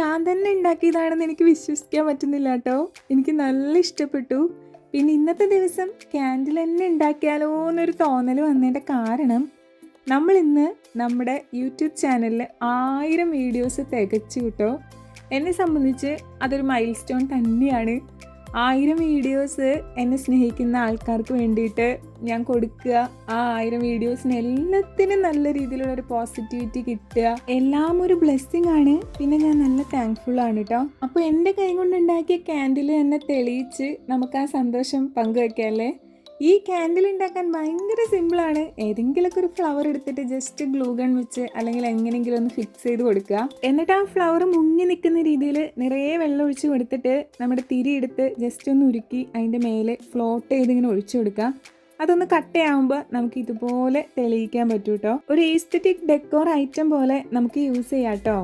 ഞാൻ തന്നെ ഉണ്ടാക്കിയതാണെന്ന് എനിക്ക് വിശ്വസിക്കാൻ പറ്റുന്നില്ല കേട്ടോ. എനിക്ക് നല്ല ഇഷ്ടപ്പെട്ടു. പിന്നെ ഇന്നത്തെ ദിവസം ക്യാൻഡിൽ തന്നെ ഉണ്ടാക്കിയാലോ എന്നൊരു തോന്നൽ വന്നതിന്റെ കാരണം നമ്മൾ ഇന്ന് നമ്മുടെ യൂട്യൂബ് ചാനലിൽ ആയിരം വീഡിയോസ് തികച്ചു കിട്ടോ. എന്നെ സംബന്ധിച്ച് അതൊരു മൈൽ സ്റ്റോൺ തന്നെയാണ്. ആയിരം വീഡിയോസ് എന്നെ സ്നേഹിക്കുന്ന ആൾക്കാർക്ക് വേണ്ടിയിട്ട് ഞാൻ കൊടുക്കുക. ആ ആയിരം വീഡിയോസിന് എല്ലാത്തിനും നല്ല രീതിയിലുള്ള ഒരു പോസിറ്റിവിറ്റി കിട്ടുക. എല്ലാം ഒരു ബ്ലെസ്സിങ് ആണ്. പിന്നെ ഞാൻ നല്ല താങ്ക്ഫുൾ ആണ് കേട്ടോ അപ്പോൾ എന്റെ കൈ കൊണ്ടുണ്ടാക്കിയ ക്യാൻഡിൽ എന്നെ തെളിയിച്ച് നമുക്ക് ആ സന്തോഷം പങ്കുവെക്കാമല്ലേ ഈ ക്യാൻഡിൽ ഉണ്ടാക്കാൻ ഭയങ്കര സിമ്പിളാണ് ഏതെങ്കിലുമൊക്കെ ഒരു ഫ്ലവർ എടുത്തിട്ട് ജസ്റ്റ് ഗ്ലൂഗൺ വെച്ച് അല്ലെങ്കിൽ എങ്ങനെയെങ്കിലും ഒന്ന് ഫിക്സ് ചെയ്ത് കൊടുക്കുക. എന്നിട്ട് ആ ഫ്ലവർ മുങ്ങി നിൽക്കുന്ന രീതിയിൽ നിറയെ വെള്ളം ഒഴിച്ച് കൊടുത്തിട്ട് നമ്മുടെ തിരി എടുത്ത് ജസ്റ്റ് ഒന്ന് ഉരുക്കി അതിന്റെ മേലെ ഫ്ലോട്ട് ചെയ്ത് ഇങ്ങനെ ഒഴിച്ചു കൊടുക്കുക. അതൊന്ന് കട്ടയാവുമ്പോൾ നമുക്ക് ഇതുപോലെ തെളിയിക്കാൻ പറ്റൂ കേട്ടോ ഒരു ഈസ്തറ്റിക് ഡെക്കോർ ഐറ്റം പോലെ നമുക്ക് യൂസ് ചെയ്യാം കേട്ടോ.